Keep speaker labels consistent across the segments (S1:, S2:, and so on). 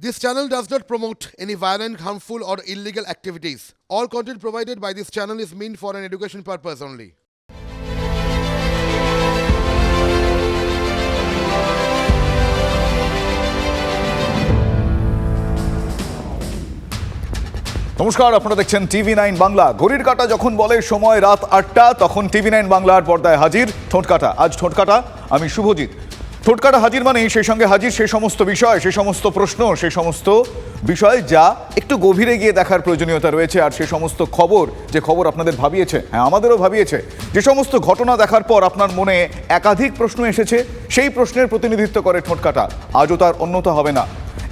S1: This channel does not promote any violent, harmful, or illegal activities. All content provided by this channel is meant for an education purpose only.
S2: নমস্কার আপনারা দেখছেন TV nine Bangla ঘড়ির কাটা যখন বলে সময় রাত আটটা তখন টিভি নাইন বাংলার পর্দায় হাজির ঠোঁটকাটা আজ ঠোঁটকাটা আমি শুভজিৎ ঠোঁটকাটা হাজির মানে সেই সঙ্গে হাজির সেই সমস্ত বিষয়, সে সমস্ত প্রশ্ন, সে সমস্ত বিষয় যা একটু গভীরে গিয়ে দেখার প্রয়োজনীয়তা রয়েছে আর সে সমস্ত খবর, যে খবর আপনাদের ভাবিয়েছে হ্যাঁ আমাদেরও ভাবিয়েছে, যে সমস্ত ঘটনা দেখার পর আপনার মনে একাধিক প্রশ্ন এসেছে, সেই প্রশ্নের প্রতিনিধিত্ব করে ঠোঁটকাটা। আজও তার অন্যতা হবে না।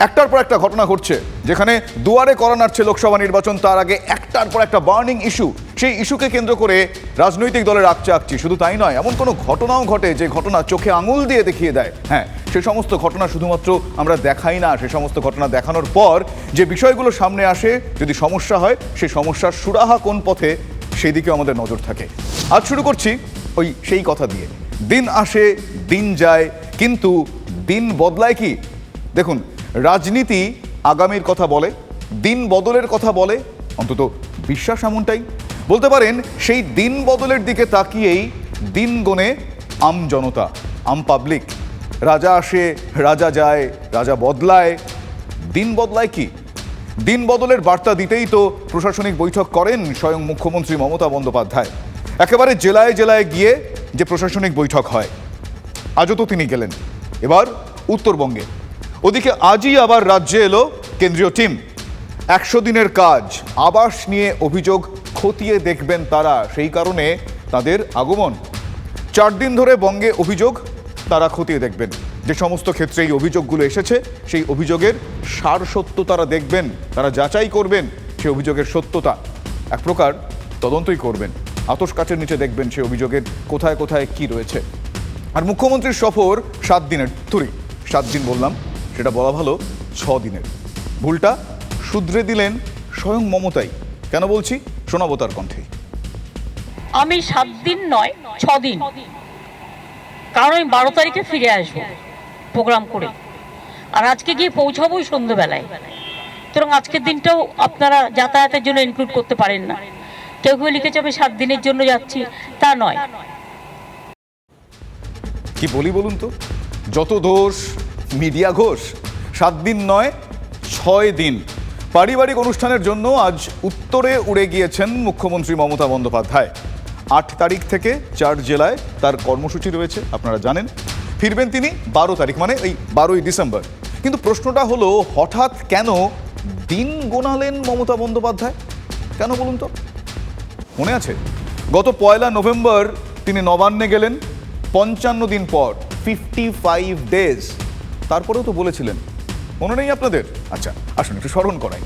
S2: একটার পর একটা ঘটনা ঘটছে, যেখানে দুয়ারে করা নাড়ছে লোকসভা নির্বাচন, তার আগে একটার পর একটা বার্নিং ইস্যু সেই ইস্যুকে কেন্দ্র করে রাজনৈতিক দলের আকচে আকচি শুধু তাই নয়, এমন কোনো ঘটনাও ঘটে যে ঘটনা চোখে আঙুল দিয়ে দেখিয়ে দেয়। হ্যাঁ সে সমস্ত ঘটনা শুধুমাত্র আমরা দেখাই না, সে সমস্ত ঘটনা দেখানোর পর যে বিষয়গুলো সামনে আসে, যদি সমস্যা হয় সেই সমস্যার সুরাহা কোন পথে সেই দিকেও আমাদের নজর থাকে। আজ শুরু করছি ওই সেই কথা দিয়ে। দিন আসে, দিন যায়, কিন্তু দিন বদলায় কি? দেখুন, রাজনীতি আগামীর কথা বলে, দিন বদলের কথা বলে, অন্তত বিশ্বাস এমনটাই। বলতে পারেন, সেই দিন বদলের দিকে তাকিয়েই দিন গনে আম জনতা, আম পাবলিক রাজা আসে, রাজা যায়, রাজা বদলায়। দিন বদলায় কি? দিন বদলের বার্তা দিতেই তো প্রশাসনিক বৈঠক করেন স্বয়ং মুখ্যমন্ত্রী মমতা বন্দ্যোপাধ্যায়। একেবারে জেলায় জেলায় গিয়ে যে প্রশাসনিক বৈঠক হয়, আজও তো তিনি গেলেন। এবার উত্তরবঙ্গে। ওদিকে আজই আবার রাজ্যে এলো কেন্দ্রীয় টিম। একশো দিনের কাজ, আবাস নিয়ে অভিযোগ খতিয়ে দেখবেন তারা, সেই কারণে তাদের আগমন। চার দিন ধরে বঙ্গে অভিযোগ, তারা খতিয়ে দেখবেন। যে সমস্ত ক্ষেত্রে এই অভিযোগগুলো এসেছে, সেই অভিযোগের সার সত্য তারা দেখবেন, তারা যাচাই করবেন, সেই অভিযোগের সত্যতা এক প্রকার তদন্তই করবেন। আতস কাছের নিচে দেখবেন সেই অভিযোগের কোথায় কোথায় কি রয়েছে। আর মুখ্যমন্ত্রীর সফর সাত দিনের তুরি সাত দিন বললাম, সেটা বলা ভালো, ছ দিনের। ভুলটা শুধরে দিলেন স্বয়ং মমতাই। কেন বলছি? শোনাবো তার কণ্ঠে।
S3: আমি সাত দিন নয় ছ দিন। কারণ আমি বারো তারিখে ফিরে আসব প্রোগ্রাম করে। আর আজকে গিয়ে পৌঁছাবোই সন্ধ্যেবেলায়। সুতরাং আজকের দিনটাও আপনারা যাতায়াতের জন্য ইনক্লুড করতে পারেন না। কেউ কেউ লিখেছে আমি সাত দিনের জন্য যাচ্ছি। তা নয়।
S2: কি বলি বলুন তো? যত দোষ মিডিয়া ঘোষ সাত দিন নয় ছয় দিন। পারিবারিক অনুষ্ঠানের জন্য আজ উত্তরে উড়ে গিয়েছেন মুখ্যমন্ত্রী মমতা বন্দ্যোপাধ্যায়। আট তারিখ থেকে চার জেলায় তার কর্মসূচি রয়েছে, আপনারা জানেন। ফিরবেন তিনি বারো তারিখ মানে এই বারোই ডিসেম্বর। কিন্তু প্রশ্নটা হলো, হঠাৎ কেন দিন গোনালেন মমতা বন্দ্যোপাধ্যায়? কেন বলুন তো? মনে আছে? গত পয়লা নভেম্বর তিনি নবান্নে গেলেন, পঞ্চান্ন দিন পর ফিফটি ফাইভ ডেজ তারপরেও তো বলেছিলেন মনে নেই আপনাদের? আচ্ছা আসুন একটু স্মরণ করাই।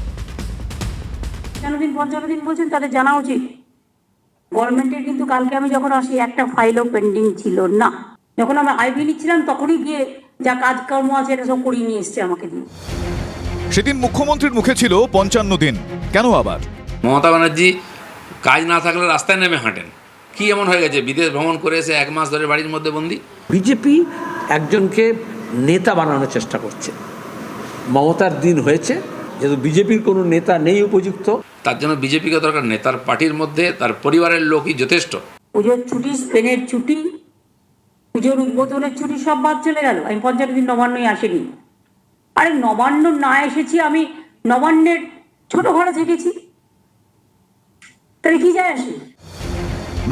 S4: পঞ্চান্ন দিন পঞ্চান্ন দিন বলছেন তাদের জানা উচিত। গভর্নমেন্টের কিন্তু কালকে আমি যখন আসি একটা ফাইলও পেন্ডিং ছিল না। যখন আমি আইভি নিচ্ছিলাম তখনই গিয়ে যা কাজকর্ম আছে এটা সব করিয়ে নিয়ে এসছে আমাকে দিয়ে।
S2: সেদিন মুখ্যমন্ত্রীর মুখে ছিল পঞ্চান্ন দিন। কেন আবার?
S5: মমতা ব্যানার্জি কাজ না থাকলে রাস্তায় নেমে হাঁটেন। কি এমন হয়ে গেছে? বিদেশ ভ্রমণ করে এসে এক মাস ধরে বাড়ির মধ্যে বন্দি?
S6: বিজেপি একজনকে নেতা বানানোর চেষ্টা করছে। মমতার দিন হয়েছে যেহেতু বিজেপির কোনো নেতা নেই উপযুক্ত।
S5: তার জন্য বিজেপিকে দরকার নেই তার পার্টির মধ্যে তার পরিবারের লোকই যথেষ্ট।
S4: পুজোর ছুটি স্পেনের ছুটি পুজোর উদ্বোধনের ছুটি সব বাদ চলে গেল। আমি পঞ্চান্ন দিন নবান্নই আসেনি। আরে নবান্ন না এসেছি আমি নবান্নের ছোট ঘরে থেকেছি। তাহলে কি যায় আসে?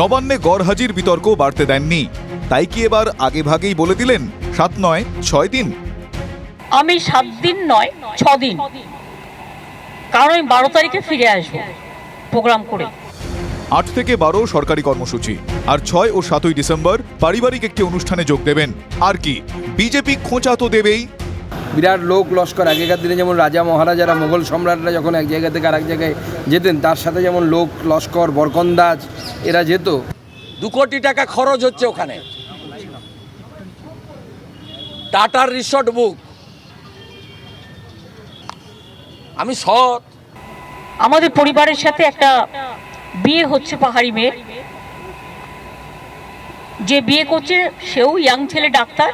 S2: নবান্নে গড়হাজির বিতর্ক বাড়তে দেননি। তাই কি এবার আগে ভাগেই বলে দিলেন সাত নয় ছয় দিন
S3: আমি সাত দিন নয় ছ দিন। কারণ আমি বারো তারিখে ফিরে আসব প্রোগ্রাম করে।
S2: আট থেকে বারো সরকারি কর্মসূচি আর ছয় ও সাতই ডিসেম্বর পারিবারিক একটি অনুষ্ঠানে যোগ দেবেন। আর কি বিজেপি খোঁচা তো দেবেই।
S7: বিরাট লোক লস্কর আগেকার দিনে যেমন রাজা মহারাজারা মোগল সম্রাটরা যখন এক জায়গা থেকে আরেক জায়গায় যেতেন তার সাথে যেমন লোক লস্কর বরকন্দাজ এরা যেত। দু কোটি টাকা খরচ হচ্ছে ওখানে। টাটার রিসর্ট বুক। আমি সৎ।
S3: আমাদের পরিবারের সাথে একটা বিয়ে হচ্ছে পাহাড়ি মেয়ের যে বিয়ে করছে সেও ইয়াং ছেলে ডাক্তার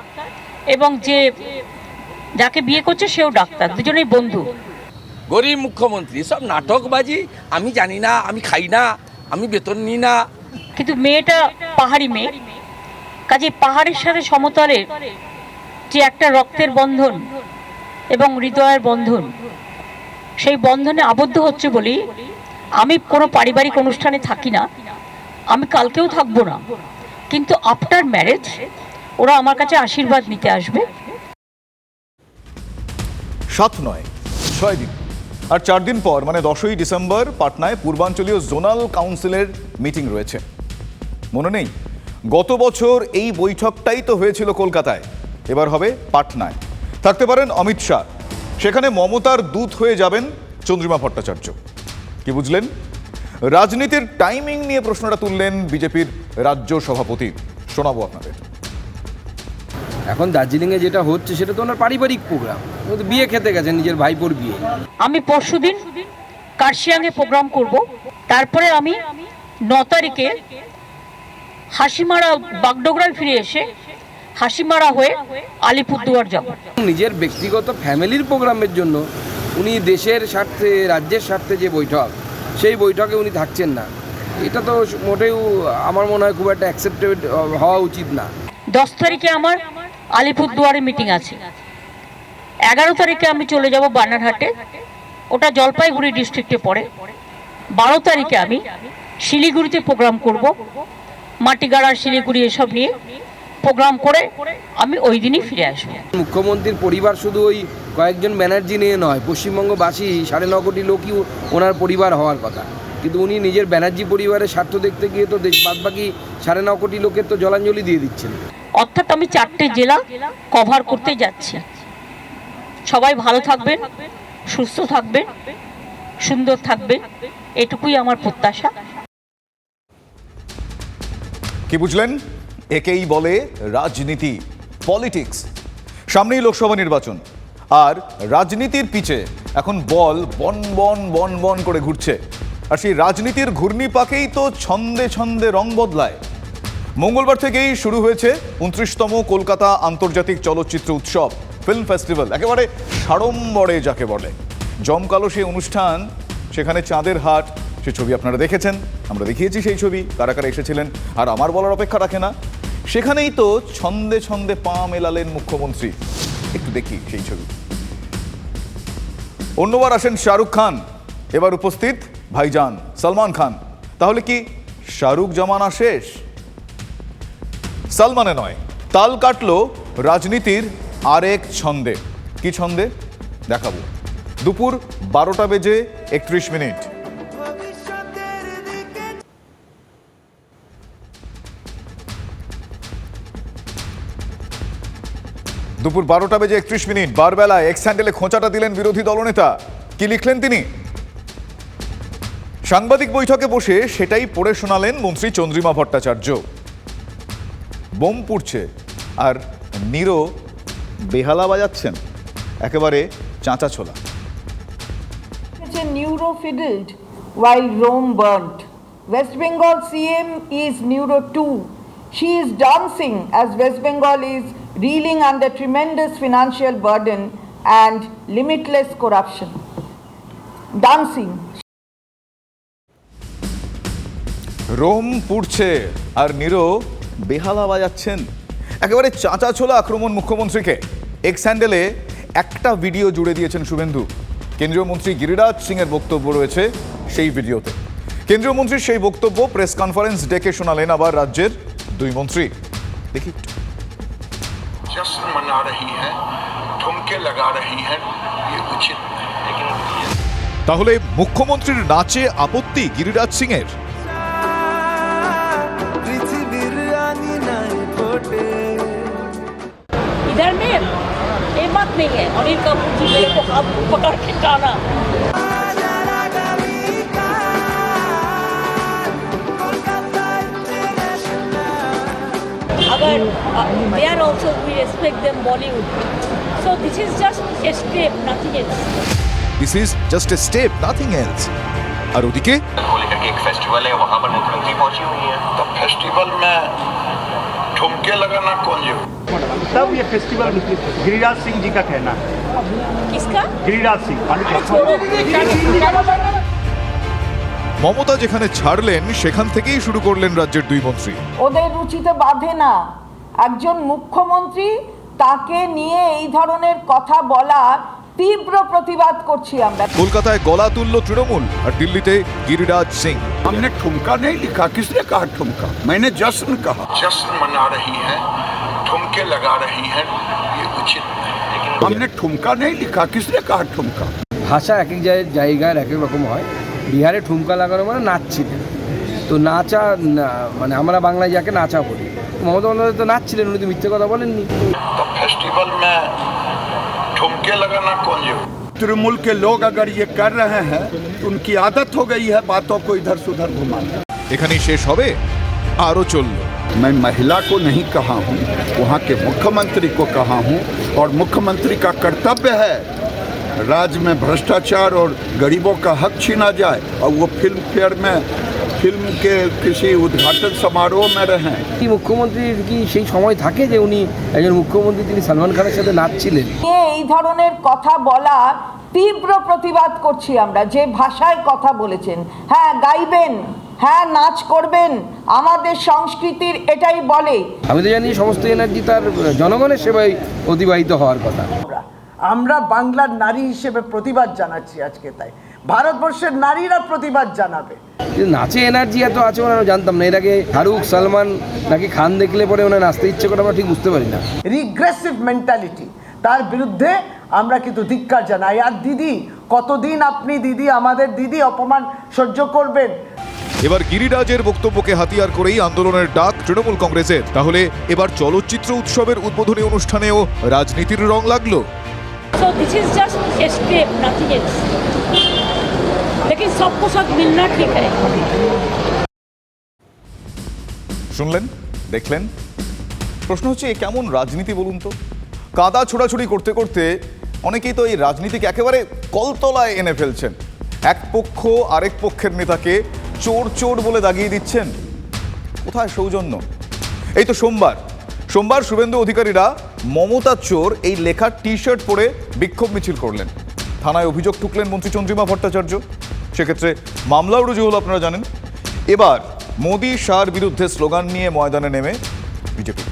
S3: এবং যে যাকে বিয়ে করছে সেও ডাক্তার। দুজনেই বন্ধু।
S7: গরিব মুখ্যমন্ত্রী সব নাটকবাজি আমি জানি না আমি খাই না আমি বেতন নিই না।
S3: কিন্তু মেয়েটা পাহাড়ি মেয়ে। কাজে পাহাড়ের সাথে সমতলে যে একটা রক্তের বন্ধন এবং হৃদয়ের বন্ধন। সেই বন্ধনে আবদ্ধ হচ্ছে বলি, আমি কোনো পারিবারিক অনুষ্ঠানে থাকি না, আমি কালকেও থাকব না। কিন্তু আফটার ম্যারেজ ওরা আমার কাছে আশীর্বাদ নিতে আসবে।
S2: সাত নয়, ছয় দিন। আর চার দিন পর মানে দশই ডিসেম্বর, পাটনায় পূর্বাঞ্চলীয় জোনাল কাউন্সিলের মিটিং রয়েছে। মনে নেই? গত বছর এই বৈঠকটাই তো হয়েছিল কলকাতায়। এবার হবে পাটনায়। থাকতে পারেন অমিত শাহ। সেখানে মমতার দূত হয়ে যাবেন চন্দ্রিমা ভট্টাচার্য। কি বুঝলেন? রাজনীতির টাইমিং নিয়ে প্রশ্নটা তুললেন বিজেপির রাজ্য সভাপতি। শোনাবো আপনাদের।
S7: এখন দার্জিলিংয়ে যেটা হচ্ছে সেটা তো ওনার পারিবারিক প্রোগ্রাম ও তো বিয়ে খেতে গেছেন নিজের ভাইপোর বিয়ে।
S3: আমি পরশুদিন কার্শিয়াংয়ে প্রোগ্রাম করব। তারপরে আমি ন তারিখে হাসিমারা বাগডোগরায় ফিরে এসে হাসিমারা হয়ে আলিপুরদুয়ার যাব।
S7: নিজের ব্যক্তিগত ফ্যামিলির প্রোগ্রামের জন্য উনি দেশের স্বার্থে রাজ্যের স্বার্থে যে বৈঠক সেই বৈঠকে উনি থাকছেন না। এটা তো মোটেও আমার মনে হয় খুব একটা অ্যাকসেপ্টেড হওয়া উচিত না।
S3: দশ তারিখে আমার আলিপুরদুয়ারে মিটিং আছে। এগারো তারিখে আমি চলে যাব বানারহাটে। ওটা জলপাইগুড়ি ডিস্ট্রিক্টে পড়ে। বারো তারিখে আমি শিলিগুড়িতে প্রোগ্রাম করব। মাটিগাড়া শিলিগুড়ি এসব নিয়ে। প্রোগ্রাম করে আমি ওই দিনই ফিরে আসব।
S7: মুখ্যমন্ত্রীর পরিবার শুধু ওই কয়েকজন ব্যানার্জি নিয়ে নয় পশ্চিমবঙ্গবাসী সাড়ে ন কোটি লোকই ওনার পরিবার হওয়ার কথা। কিন্তু উনি নিজের ব্যানার্জি পরিবারের স্বার্থ দেখতে গিয়ে তো দেশ বাদবাকি সাড়ে ন কোটি লোকের তো জলাঞ্জলি দিয়ে দিচ্ছেন।
S3: অর্থাৎ আমি চারটে জেলা কভার করতে যাচ্ছি। সবাই ভালো থাকবেন সুস্থ থাকবেন সুন্দর থাকবেন এটুকুই আমার প্রত্যাশা।
S2: কি বুঝলেন? একেই বলে রাজনীতি পলিটিক্স সামনেই লোকসভা নির্বাচন। আর রাজনীতির পিছে এখন বল বন বন বন বন করে ঘুরছে। আর সেই রাজনীতির ঘূর্ণিপাকেই তো ছন্দে ছন্দে রং বদলায়। মঙ্গলবার থেকেই শুরু হয়েছে উনত্রিশতম কলকাতা আন্তর্জাতিক চলচ্চিত্র উৎসব ফিল্ম ফেস্টিভ্যাল একেবারে সাড়ম্বরে যাকে বলে। জমকালো সেই অনুষ্ঠান, সেখানে চাঁদের হাট, সে ছবি আপনারা দেখেছেন, আমরা দেখিয়েছি সেই ছবি, কারা কারা এসেছিলেন, আর আমার বলার অপেক্ষা রাখে না। সেখানেই তো ছন্দে ছন্দে পা মেলালেন মুখ্যমন্ত্রী। একটু দেখি সেই ছবি। অন্যবার আসেন শাহরুখ খান। এবার উপস্থিত ভাইজান সলমান খান। তাহলে কি শাহরুখ জামানা শেষ? সালমানে নয়, তাল কাটল রাজনীতির আরেক ছন্দে। কি ছন্দে? দেখাবো। দুপুর বারোটা বেজে একত্রিশ মিনিট। দুপুর বারোটা বেজে একত্রিশ মিনিট। বারবেলায় এক্স হ্যান্ডেলে খোঁচাটা দিলেন বিরোধী দলনেতা। কি লিখলেন তিনি? সাংবাদিক বৈঠকে বসে সেটাই পড়ে শোনালেন মন্ত্রী চন্দ্রিমা ভট্টাচার্য। বোম পুড়ছে, আর নিরো বেহালা বাজাচ্ছেন, একেবারে চাঁচা ছোলা
S8: neuro-fiddled while Rome burnt. West Bengal CM is neuro too. She is dancing as West Bengal is reeling under tremendous financial burden and limitless corruption. Dancing.
S2: Rome পুড়ছে আর নিরো বেহালা বাজাচ্ছেন একেবারে চাঁচা ছোলা আক্রমণ মুখ্যমন্ত্রীকে এক্স হ্যান্ডেলে একটা ভিডিও জুড়ে দিয়েছেন শুভেন্দু কেন্দ্রীয় মন্ত্রী গিরিরাজ সিং এর বক্তব্য রয়েছে সেই ভিডিওতে কেন্দ্রীয় মন্ত্রীর সেই বক্তব্য প্রেস কনফারেন্স ডেকে শোনালেন আবার রাজ্যের দুই মন্ত্রী দেখি একটু।
S9: जश्न मना रही हैं ठुमके लगा रही हैं ये उचित नहीं
S2: তাহলে মুখ্যমন্ত্রীর নাচে আপত্তি গিরিরাজ সিং এর
S3: इधर में ये बात नहीं है अनिल कपूर जी मेरे को हाथ पकड़ के singer, uh, they are also, we respect them Bollywood. So this is just a step, nothing else.
S2: This is just a step,
S10: nothing else. और एक फेस्टिवल है पर मुख्यमंत्री पहुँची हुई है
S9: तो फेस्टिवल में ठुमके लगाना कौन जो
S10: तब ये फेस्टिवल गिरिराज सिंह जी का कहना है
S3: किसका
S10: गिरिराज सिंह
S2: মমতা যেখানে ছাড়লেন সেখান থেকেই শুরু করলেন রাজ্যের দুই মন্ত্রী
S8: ওদের রুচিতে বাধে না একজন মুখ্যমন্ত্রী তাকে নিয়ে এই ধরনের কথা বলা তীব্র প্রতিবাদ করছি আমরা
S2: কলকাতায় গলা তুলল তৃণমূল আর দিল্লিতে গিরিরাজ সিং
S9: हमने ठुमका नहीं लिखा किसने कहा ठुमका मैंने जश्न कहा जश्न मना रही है ठुमके लगा रही है ये उचित नहीं हमने ठुमका नहीं लिखा किसने कहा ठुमका
S7: ভাষা এক এক জায়- জায়গায় এক এক রকম হয় বিহারে ঠুমকা লাগানো মানে নাচছিলেন তো নাচা না- মানে আমরা বাংলায় যাকে নাচা বলি মমতা বন্দ্যোপাধ্যায় তো নাচছিলেন উনি তো মিথ্যে কথা বলেননি
S9: तो फेस्टिवल में ठुमके लगाना कौन जो तृणमूल के लोग अगर ये कर रहे हैं तो उनकी आदत हो गई है बातों को इधर से उधर घुमाना
S2: এখানেই শেষ হবে আরও চলল
S9: मैं महिला को नहीं कहा हूँ वहाँ के मुख्यमंत्री को कहा हूँ और मुख्यमंत्री का कर्तव्य है राज्य में भ्रष्टाचार और गरीबों का हक छीना जाए और वो फिल्म फेयर में फिल्म के किसी उद्घाटन समारोह में रहें
S7: কি মুখ্যমন্ত্রীর কি সেই সময় থাকে যে উনি একজন মুখ্যমন্ত্রী তিনি সালমান খানের সাথে নাচছিলেন
S8: নিয়ে এই ধরনের কথা বলা তীব্র প্রতিবাদ করছি আমরা যে ভাষায় কথা বলেছেন হ্যাঁ গাইবেন হ্যাঁ নাচ করবেন আমাদের সংস্কৃতির এটাই বলে
S7: আমি তো জানি সমস্ত এনার্জি তার জনগণের সেবায় অতিবাহিত হওয়ার কথা
S8: আমরা বাংলার নারী হিসেবে প্রতিবাদ জানাচ্ছি আজকে তাই। ভারতবর্ষের নারীরা প্রতিবাদ জানাবে।
S7: নাচে এনার্জি এত আছে ওনারা জানতাম না। এর আগে শাহরুখ সালমান নাকি খান দেখলে পরে ওনার নাচতে ইচ্ছে করে আমরা ঠিক বুঝতে পারি না।
S8: রিগ্রেসিভ মেন্টালিটি তার বিরুদ্ধে আমরা কিন্তু ধিক্কার জানাই। আর দিদি কতদিন আপনি দিদি আমাদের দিদি অপমান সহ্য করবেন?
S2: এবার গিরিরাজের বক্তব্যকে হাতিয়ার করেই আন্দোলনের ডাক তৃণমূল কংগ্রেসের। তাহলে এবার চলচ্চিত্র উৎসবের উদ্বোধনী অনুষ্ঠানেও রাজনীতির রং লাগল।
S3: so this is just escape nothing else लेकिन सबको साथ मिलना ठीक है
S2: শুনলেন দেখলেন প্রশ্ন হচ্ছে এ কেমন রাজনীতি বলুন তো কাদা ছোড়াছুড়ি করতে করতে অনেকেই তো এই রাজনীতিকে একেবারে কলতলায় এনে ফেলছেন এক পক্ষ আরেক পক্ষের নেতাকে চোর চোর বলে দাগিয়ে দিচ্ছেন কোথায় সৌজন্য এই তো সোমবার সোমবার শুভেন্দু অধিকারীরা মমতা চোর এই লেখা টি শার্ট পরে বিক্ষোভ মিছিল করলেন। থানায় অভিযোগ ঠুকলেন মন্ত্রী চন্দ্রিমা ভট্টাচার্য। সেক্ষেত্রে মামলাও রুজু হলো আপনারা জানেন। এবার মোদি শাহর বিরুদ্ধে স্লোগান নিয়ে ময়দানে নেমে বিজেপি।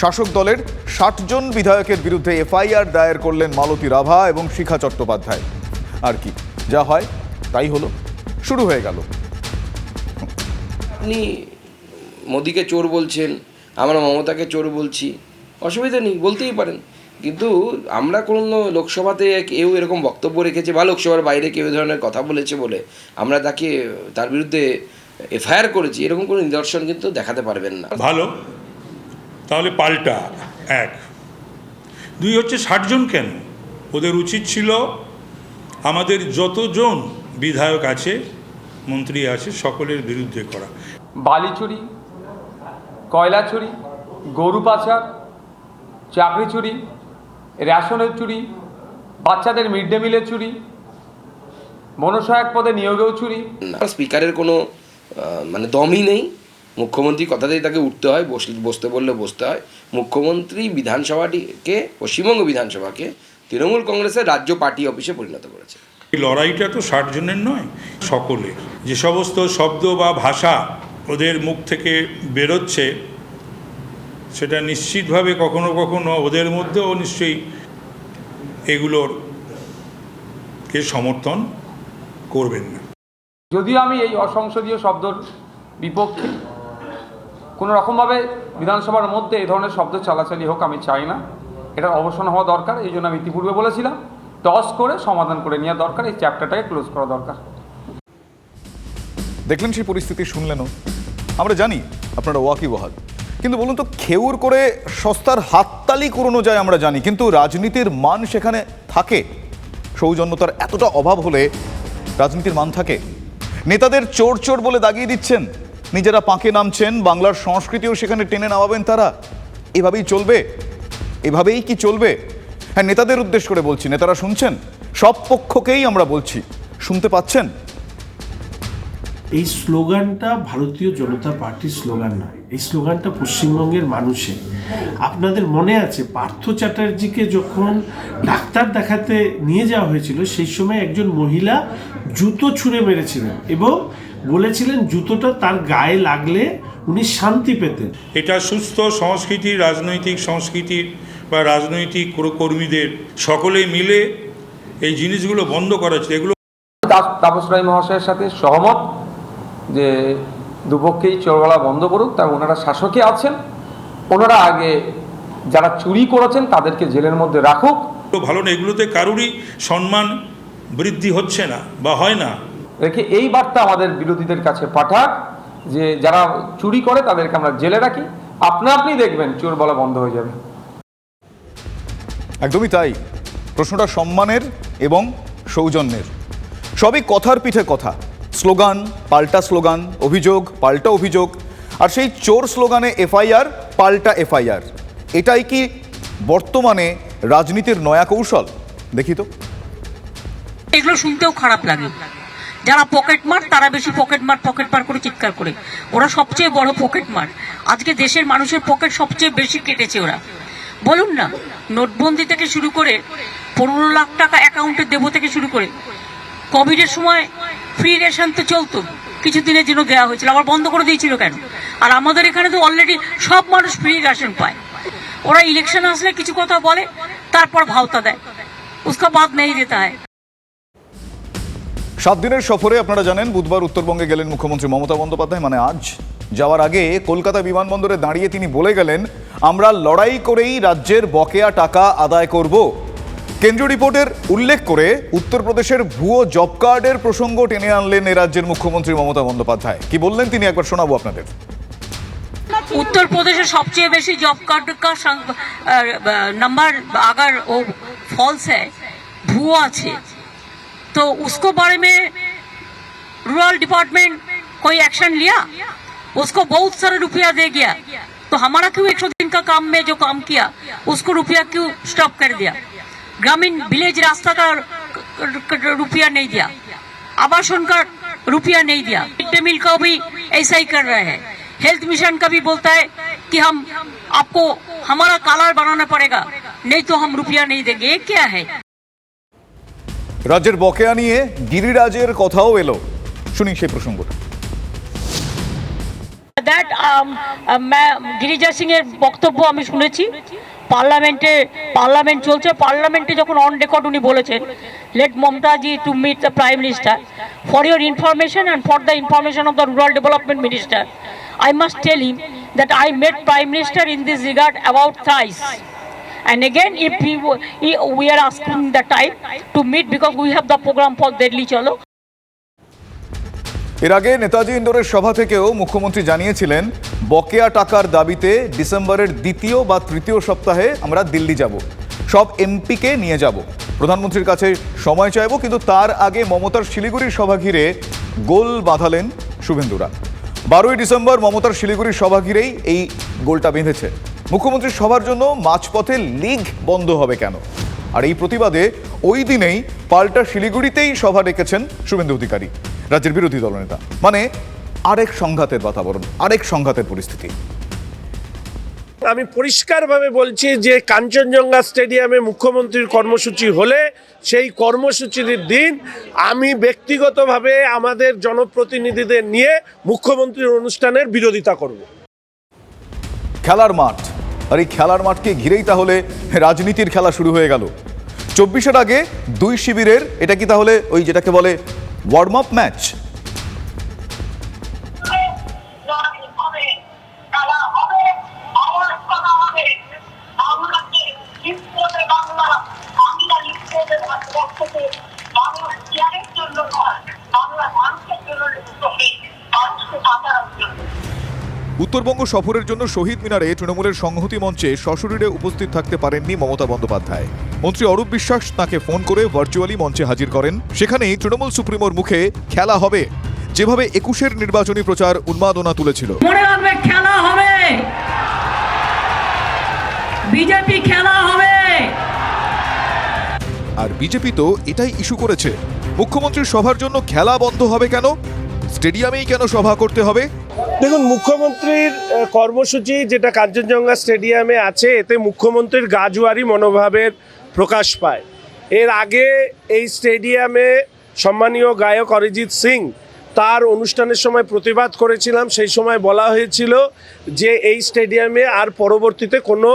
S2: শাসক দলের ষাট জন বিধায়কের বিরুদ্ধে এফআইআর দায়ের করলেন মালতী রাভা এবং শিখা চট্টোপাধ্যায়। আর কি, যা হয় তাই হলো। শুরু হয়ে গেল।
S7: আপনি মোদিকে চোর বলছেন আমরা মমতাকে চোর বলছি। অসুবিধা নেই বলতেই পারেন। কিন্তু আমরা কোনো লোকসভাতে কেউ এরকম বক্তব্য রেখেছে বা লোকসভার বাইরে কেউ ধরনের কথা বলেছে বলে আমরা তাকে তার বিরুদ্ধে এফআইআর করেছি এরকম কোনো নিদর্শন কিন্তু দেখাতে পারবেন না।
S10: ভালো? তাহলে পাল্টা এক। দুই হচ্ছে ষাটজন কেন? ওদের উচিত ছিল আমাদের যতজন বিধায়ক আছে মন্ত্রী আছে সকলের বিরুদ্ধে করা।
S11: বালি চুরি কয়লা চুরি গরু পাচার চাকরি চুরি রেশনের চুরি বাচ্চাদের মিড ডে মিলের চুরি মনসহায়ক পদে নিয়োগেও চুরি।
S7: না স্পিকারের কোনো মানে দমই নেই। মুখ্যমন্ত্রী কথাতেই তাকে উঠতে হয় বস বসতে বললে বসতে হয়। মুখ্যমন্ত্রী বিধানসভাটিকে পশ্চিমবঙ্গ বিধানসভাকে তৃণমূল কংগ্রেসের রাজ্য পার্টি অফিসে পরিণত করেছে।
S10: এই লড়াইটা তো ষাট জনের নয় সকলের। যে সমস্ত শব্দ বা ভাষা ওদের মুখ থেকে বেরোচ্ছে, সেটা নিশ্চিতভাবে কখনো কখনো ওদের মধ্যেও নিশ্চয়ই এগুলোর কে সমর্থন করবেন না।
S11: যদিও আমি এই অসংসদীয় শব্দর বিপক্ষে কোনো রকমভাবে বিধানসভার মধ্যে এই ধরনের শব্দ চালাচালি হোক আমি চাই না। এটার অবসান হওয়া দরকার, এই জন্য আমি ইতিপূর্বে বলেছিলাম, টস করে সমাধান করে নেওয়া দরকার, এই চ্যাপ্টারটাকে ক্লোজ করা দরকার।
S2: দেখলেন সেই পরিস্থিতি, শুনলেনও। আমরা জানি আপনারা ওয়াকি বহাল কিন্তু বলুন তো, খেউর করে সস্তার হাততালি কুড়োনো যায় আমরা জানি, কিন্তু রাজনীতির মান সেখানে থাকে। সৌজন্যতার এতটা অভাব হলে রাজনীতির মান থাকে। নেতাদের চোর চোর বলে দাগিয়ে দিচ্ছেন। নিজেরা পাঁকে নামছেন, বাংলার সংস্কৃতিও সেখানে টেনে নামাবেন তারা। এভাবেই চলবে? এভাবেই কি চলবে? হ্যাঁ নেতাদের উদ্দেশ্য করে বলছি, নেতারা শুনছেন? সব পক্ষকেই আমরা বলছি। শুনতে পাচ্ছেন?
S12: এই স্লোগানটা ভারতীয় জনতা পার্টির স্লোগান নয় এই স্লোগানটা পশ্চিমবঙ্গের মানুষের। আপনাদের মনে আছে পার্থ চ্যাটার্জিকে যখন ডাক্তার দেখাতে নিয়ে যাওয়া হয়েছিল সেই সময় একজন মহিলা জুতো ছুঁড়ে মেরেছিলেন এবং বলেছিলেন জুতোটা তার গায়ে লাগলে উনি শান্তি পেতেন।
S10: এটা সুস্থ সংস্কৃতি রাজনৈতিক সংস্কৃতির বা রাজনৈতিক কর্মীদের সকলে মিলে এই জিনিসগুলো বন্ধ করা হচ্ছে এগুলো
S11: তাপস রায় মহাশয়ের সাথে সহমত। যে দুপক্ষেই চোরগলা বন্ধ করুক তা ওনারা শাসকে আছেন। ওনারা আগে যারা চুরি করেছেন তাদেরকে জেলের মধ্যে রাখুক।
S10: তো ভালো না এগুলোতে কারুরই সম্মান বৃদ্ধি হচ্ছে না বা হয় না?
S11: রেখে এই বার্তা আমাদের বিরোধীদের কাছে পাঠাক যে যারা চুরি করে তাদেরকে আমরা জেলে রাখি। আপনা আপনি দেখবেন চোর বলা বন্ধ হয়ে যাবে।
S2: একদমই তাই। প্রশ্নটা সম্মানের এবং সৌজন্যের। সবই কথার পিঠে কথা। স্লোগান, পাল্টা স্লোগান, অভিযোগ, পাল্টা অভিযোগ, আর সেই চোর স্লোগানে এফআইআর, পাল্টা এফআইআর। এটাই কি বর্তমানে রাজনীতির নয়া কৌশল? দেখি তো।
S3: এগুলো শুনতেও খারাপ লাগে। যারা পকেট মার, তারা বেশি পকেট মার পকেট মার করে চিৎকার করে। ওরা সবচেয়ে বড় পকেট মার। আজকে দেশের মানুষের পকেট সবচেয়ে বেশি কেটেছে ওরা। বলুন না, নোটবন্দি থেকে শুরু করে পনেরো লাখ টাকা অ্যাকাউন্টে দেবো থেকে শুরু করে। কোভিডের সময় ফ্রি রেশন তো চলতো। কিছুদিনের জন্য দেওয়া হয়েছিল, আবার বন্ধ করে দিয়েছিল কেন? আর আমাদের এখানে তো অলরেডি সব মানুষ ফ্রি রেশন পায়। ওরা ইলেকশন আসলে কিছু কথা বলে, তারপর ভাওতা দেয়। উসকা বাদ নেই দিতে হয়।
S2: সাত দিনের সফরে আপনারা জানেন, বুধবার উত্তরবঙ্গে গেলেন মুখ্যমন্ত্রী মমতা বন্দ্যোপাধ্যায় মানে আজ। যাওয়ার আগে কলকাতা বিমানবন্দরে দাঁড়িয়ে তিনি বলে গেলেন, আমরা লড়াই করেই রাজ্যের বকেয়া টাকা আদায় করব। কেন্দ্রীয় রিপোর্টের উল্লেখ করে উত্তরপ্রদেশের ভুয়ো জব কার্ডের প্রসঙ্গ টেনে আনলেন এ রাজ্যের মুখ্যমন্ত্রী মমতা বন্দ্যোপাধ্যায় কি বললেন তিনি একবার শোনাবো আপনাদের
S3: उत्तर प्रदेश में सबसे बेसी जॉब कार्ड का संग- अ, अ, नंबर अगर वो फॉल्स है भुआ है तो उसको बारे में रूरल डिपार्टमेंट कोई एक्शन लिया उसको बहुत सारा रुपया दे गया तो हमारा क्यों एक दिन का काम में जो काम किया उसको रुपया क्यों स्टॉप कर दिया ग्रामीण विलेज रास्ता का रुपया नहीं दिया आवासन का रुपया नहीं दिया मिड डे मील का भी ऐसा ही कर रहे हैं हेल्थ मिशन का भी बोलता है कि हम आपको हमारा कालर बनाना पड़ेगा नहीं तो हम रुपया नहीं देंगे ये क्या है
S2: রাজ্যের বকেয়া নিয়ে গিরিরাজের কথাও এলো শুনি সেই প্রসঙ্গটা
S3: দ্যাট গিরিজা সিং এর বক্তব্য আমি শুনেছি পার্লামেন্টে পার্লামেন্ট চলছে। পার্লামেন্টে যখন অন রেকর্ড উনি বলেছেন let Mamataji to meet the prime minister for your information and for the information of the rural development minister I must tell him that I met prime minister in this regard about thrice if we, w- he- we are asking the time to meet because we have the program for Delhi Chalo.
S2: এর আগে নেতাজি ইন্দোরের সভা থেকেও মুখ্যমন্ত্রী জানিয়েছিলেন, বকেয়া টাকার দাবিতে ডিসেম্বরের দ্বিতীয় বা তৃতীয় সপ্তাহে আমরা দিল্লি যাব। সব এমপিকে নিয়ে যাব। প্রধানমন্ত্রীর কাছে সময় চাইব, কিন্তু তার আগে মমতার শিলিগুড়ির সভা ঘিরে গোল বাঁধালেন শুভেন্দুরা। বারোই ডিসেম্বর মমতার শিলিগুড়ির সভা ঘিরেই এই গোলটা বেঁধেছে। মুখ্যমন্ত্রীর সভার জন্য মাঝপথে লিগ বন্ধ হবে কেন? আর এই প্রতিবাদে ওই দিনেই পাল্টা শিলিগুড়িতেই সভা ডেকেছেন শুভেন্দু অধিকারী। রাজ্যের বিরোধী দলনেতা মানে আরেক সংঘাতের বাতাবরণ আরেক সংঘাতের পরিস্থিতি।
S12: আমি পরিষ্কারভাবে বলছি যে কাঞ্চনজঙ্ঘা স্টেডিয়ামে মুখ্যমন্ত্রীর কর্মসূচি হলে সেই কর্মসূচির দিন আমি ব্যক্তিগতভাবে আমাদের জনপ্রতিনিধিদের নিয়ে মুখ্যমন্ত্রীর অনুষ্ঠানের বিরোধিতা করব।
S2: খেলার মাঠ আর এই খেলার মাঠকে ঘিরেই তাহলে রাজনীতির খেলা শুরু হয়ে গেল। চব্বিশের আগে দুই শিবিরের এটা কি তাহলে ওই যেটাকে বলে ওয়ার্ম আপ ম্যাচ উত্তরবঙ্গ সফরের জন্য শহীদ মিনারে তৃণমূলের সংহতি মঞ্চে সশরীরে উপস্থিত থাকতে পারেননি মমতা বন্দ্যোপাধ্যায়। মন্ত্রী অরূপ বিশ্বাস তাকে ফোন করে ভার্চুয়ালি মঞ্চে হাজির করেন। সেখানেই তৃণমূল সুপ্রিমোর মুখে খেলা হবে যেভাবে একুশের নির্বাচনী প্রচার উন্মাদনা তুলেছিল।
S3: মনে রাখবে খেলা হবে। বিজেপি খেলা হবে।
S2: আর বিজেপি তো এটাই ইস্যু করেছে। মুখ্যমন্ত্রীর সভার জন্য খেলা বন্ধ হবে কেন? স্টেডিয়ামেই কেন সভা করতে হবে?
S12: দেখুন, মুখ্যমন্ত্রীর কর্মসূচি যেটা কাঞ্চনজঙ্ঘা স্টেডিয়ামে আছে, এতে মুখ্যমন্ত্রীর গাজুয়ারি মনোভাবের প্রকাশ পায়। এর আগে এই স্টেডিয়ামে সম্মানীয় গায়ক অরিজিৎ সিং তার অনুষ্ঠানের সময় প্রতিবাদ করেছিলাম, সেই সময় বলা হয়েছিল যে এই স্টেডিয়ামে আর পরবর্তীতে কোনো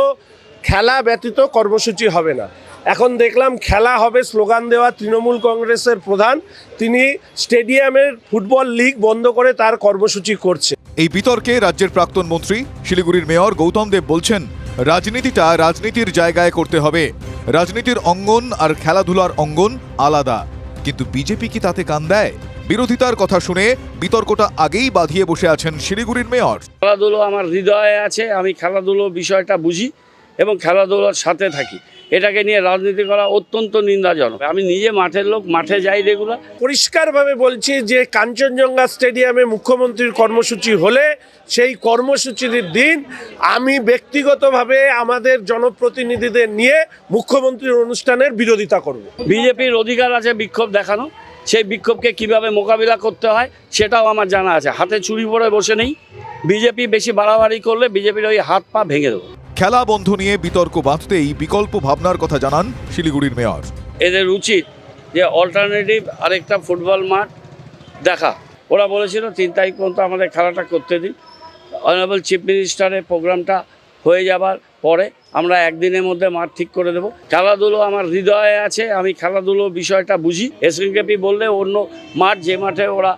S12: খেলা ব্যতীত কর্মসূচি হবে না। এখন দেখলাম খেলা হবে স্লোগান দেওয়া তৃণমূল কংগ্রেসের প্রধান। তিনি স্টেডিয়ামের ফুটবল লিগ বন্ধ করে তার কর্মসূচি করছে।
S2: এই বিতর্কে রাজ্যের প্রাক্তন মন্ত্রী শিলিগুড়ির মেয়র গৌতম দেব বলছেন রাজনীতিটা রাজনীতির জায়গায় করতে হবে। রাজনীতির অঙ্গন আর খেলাধুলার অঙ্গন আলাদা। কিন্তু বিজেপি কি তাতে কান দেয়? বিরোধিতার কথা শুনে বিতর্কটা আগেই বাঁধিয়ে বসে আছেন শিলিগুড়ির মেয়র।
S13: খেলাধুলো আমার হৃদয়ে আছে আমি খেলাধুলো বিষয়টা বুঝি এবং খেলাধুলোর সাথে থাকি। এটাকে নিয়ে রাজনীতি করা অত্যন্ত নিন্দাজনক। আমি নিজে মাঠের লোক মাঠে যাই রেগুলার।
S12: পরিষ্কারভাবে বলছি যে কাঞ্চনজঙ্ঘা স্টেডিয়ামে মুখ্যমন্ত্রীর কর্মসূচি হলে সেই কর্মসূচির দিন আমি ব্যক্তিগতভাবে আমাদের জনপ্রতিনিধিদের নিয়ে মুখ্যমন্ত্রীর অনুষ্ঠানের বিরোধিতা করব।
S13: বিজেপির অধিকার আছে বিক্ষোভ দেখানো। সেই বিক্ষোভকে কীভাবে মোকাবিলা করতে হয় সেটাও আমার জানা আছে। হাতে চুরি পরে বসে নেই। বিজেপি বেশি বাড়াবাড়ি করলে বিজেপির ওই হাত পা ভেঙে দেবো।
S2: খেলা বন্ধ নিয়ে বিতর্ক বাঁধতেই বিকল্প ভাবনার কথা জানান শিলিগুড়ির মেয়র।
S13: এদের উচিত যে অল্টারনেটিভ আরেকটা ফুটবল মাঠ দেখা। ওরা বলেছিল তিন তারিখ পর্যন্ত আমাদের খেলাটা করতে দিন। অনারেবল চিফ মিনিস্টারের প্রোগ্রামটা হয়ে যাবার পরে আমরা একদিনের মধ্যে মাঠ ঠিক করে দেবো। খেলাধুলো আমার হৃদয়ে আছে, আমি খেলাধুলো বিষয়টা বুঝি। এসএনকেপি বললে অন্য মাঠ যে মাঠে ওরা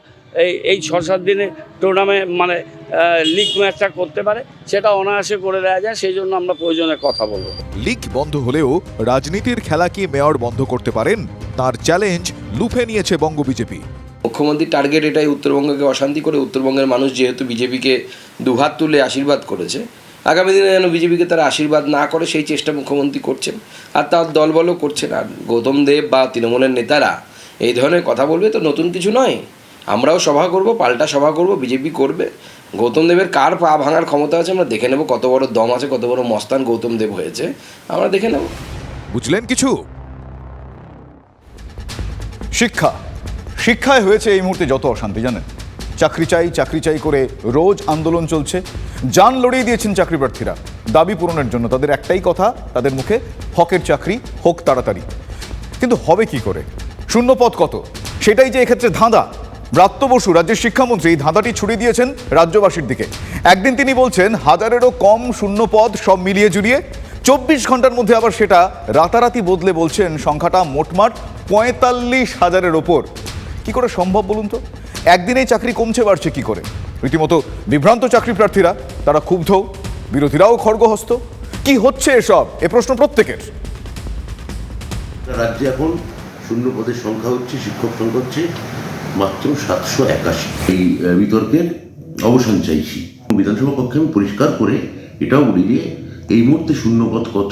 S13: এই এই ছ সাত দিনে টুর্নামেন্ট মানে লিগ ম্যাচটা করতে পারে সেটা অনায়াসে করে দেওয়া যায় সেই জন্য আমরা প্রয়োজনে কথা বলব।
S2: লিগ বন্ধ হলেও রাজনীতির খেলা কি মেয়র বন্ধ করতে পারেন? তার চ্যালেঞ্জ লুফে নিয়েছে বঙ্গ বিজেপি।
S7: মুখ্যমন্ত্রীর টার্গেট এটাই উত্তরবঙ্গকে অশান্তি করে উত্তরবঙ্গের মানুষ যেহেতু বিজেপিকে দুহাত তুলে আশীর্বাদ করেছে আগামী দিনে যেন বিজেপিকে তারা আশীর্বাদ না করে সেই চেষ্টা মুখ্যমন্ত্রী করছেন আর তার দলবলও করছেন। আর গৌতম দেব বা তৃণমূলের নেতারা এই ধরনের কথা বলবে তো নতুন কিছু নয়? আমরাও সভা করব, পাল্টা সভা করব, বিজেপি করবে। গৌতম দেবের কার পা ভাঙার ক্ষমতা আছে আমরা দেখে নেব, কত বড় দম আছে, কত বড় মস্তান গৌতম দেব হয়েছে, আমরা দেখে নেব।
S2: বুঝলেন কিছু? শিক্ষা। শিক্ষায় হয়েছে এই মুহূর্তে যত অশান্তি, জানেন? চাকরি চাই চাকরি চাই করে রোজ আন্দোলন চলছে। যান লড়িয়ে দিয়েছেন চাকরি প্রার্থীরা। দাবি পূরণের জন্য তাদের একটাই কথা, তাদের মুখে হকের চাকরি হোক তাড়াতাড়ি। কিন্তু হবে কি করে? শূন্যপদ কত? সেটাই যে এক্ষেত্রে ধাঁধা। ব্রাত্য বসু রাজ্যের শিক্ষামন্ত্রী ধাঁধাটি ছুড়ে দিয়েছেন রাজ্যবাসীর দিকে। একদিন তিনি বলছেন, হাজারেরও কম শূন্যপদ সব মিলিয়ে জুড়িয়ে। চব্বিশ ঘণ্টার মধ্যে আবার সেটা রাতারাতি বদলে বলছেন সংখ্যাটা মোটমাট পঁয়তাল্লিশ হাজারের ওপর। কি করে সম্ভব বলুন তো? একদিনেই চাকরি কমছে, বাড়ছে কি করে? রীতিমতো বিভ্রান্ত চাকরি প্রার্থীরা, তারা ক্ষুব্ধ, বিরোধীরাও খড়গহস্ত কি হচ্ছে এসব? এ প্রশ্ন প্রত্যেকের।
S14: রাজ্যে এখন শূন্য পদের সংখ্যা হচ্ছে, শিক্ষক সংখ্যা হচ্ছে। মাত্র সাতশো একাশি। এই বিতর্কের অবসান চাইছি। বিধানসভা কক্ষে আমি পরিষ্কার করে এটাও বলি যে, এই মুহূর্তে শূন্য পদ কত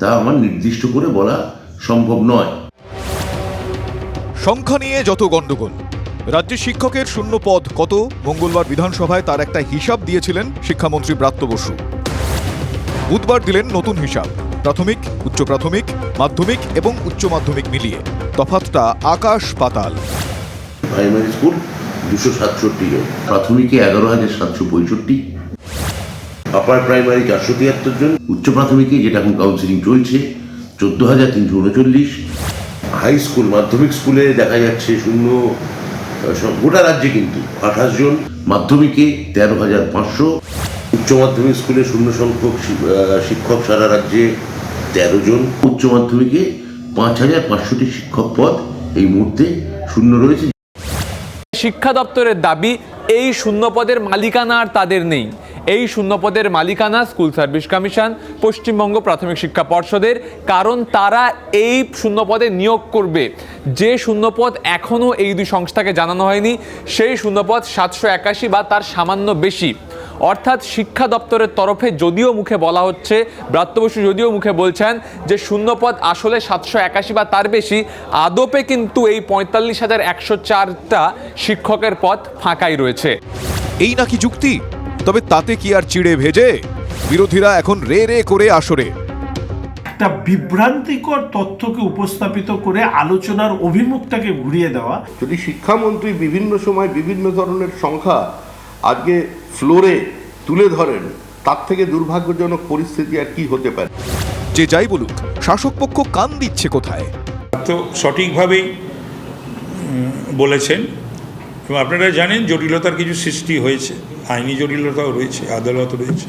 S14: তা আমার নির্দিষ্ট করে বলা সম্ভব নয়।
S2: সংখ্যা নিয়ে যত গণ্ডগোল রাজ্যের শিক্ষকের শূন্য পদ কত, মঙ্গলবার বিধানসভায় তার একটা হিসাব দিয়েছিলেন শিক্ষামন্ত্রী ব্রাত্য বসু। বুধবার দিলেন নতুন হিসাব, প্রাথমিক, উচ্চ প্রাথমিক, মাধ্যমিক এবং উচ্চ মাধ্যমিক মিলিয়ে। তফাতটা আকাশ পাতাল।
S14: প্রাইমারি স্কুল দুশো সাতষট্টি জন। প্রাথমিকে এগারো হাজার সাতশো পঁয়ষট্টি। আপার প্রাইমারি চারশো তিয়াত্তর জন। উচ্চ প্রাথমিকে যেটা এখন কাউন্সিলিং চলছে, চোদ্দ হাজার তিনশো উনচল্লিশ। হাই স্কুল মাধ্যমিক স্কুলে দেখা যাচ্ছে শূন্য গোটা রাজ্যে কিন্তু আঠাশ জন। মাধ্যমিকে তেরো হাজার পাঁচশো। উচ্চ মাধ্যমিক স্কুলে শূন্য সংখ্যক শিক্ষক সারা রাজ্যে তেরো জন। উচ্চ মাধ্যমিকে পাঁচ হাজার পাঁচশোটি শিক্ষক পদ। এই মুহূর্তে শূন্য রয়েছে।
S15: শিক্ষা দপ্তরের দাবি, এই শূন্যপদের মালিকানা আর তাদের নেই। এই শূন্যপদের মালিকানা স্কুল সার্ভিস কমিশন, পশ্চিমবঙ্গ প্রাথমিক শিক্ষা পর্ষদের, কারণ তারা এই শূন্যপদে নিয়োগ করবে। যে শূন্যপদ এখনও এই দুই সংস্থাকে জানানো হয়নি, সেই শূন্যপদ সাতশো একাশি বা তার সামান্য বেশি। অর্থাৎ শিক্ষা দপ্তরের তরফে যদিও মুখে বলা হচ্ছে ব্রাত্য বসু যদিও মুখে বলছেন যে শূন্যপদ আসলে সাতশো একাশি বা তার বেশি। আদপে কিন্তু এই পঁয়তাল্লিশ হাজার একশো চারটা শিক্ষকের পদ ফাঁকাই রয়েছে।
S2: এই নাকি যুক্তি? তবে তাতে কি আর চিড়ে ভেজে? বিরোধীরা এখন রে রে করে আসরে।
S12: একটা বিভ্রান্তিকর তথ্যকে উপস্থাপিত করে আলোচনার অভিমুখটাকে ঘুরিয়ে দেওয়া।
S16: যদি শিক্ষামন্ত্রী বিভিন্ন সময় বিভিন্ন ধরনের সংখ্যা আজকে ফ্লোরে তুলে ধরেন তার থেকে দুর্ভাগ্যজনক পরিস্থিতি আর কি হতে পারে?
S2: যে যাই বলুক শাসক পক্ষ কান দিচ্ছে কোথায়?
S10: তো সঠিকভাবেই বলেছেন। এবং আপনারা জানেন জটিলতার কিছু সৃষ্টি হয়েছে। আইনি জটিলতাও রয়েছে আদালত রয়েছে।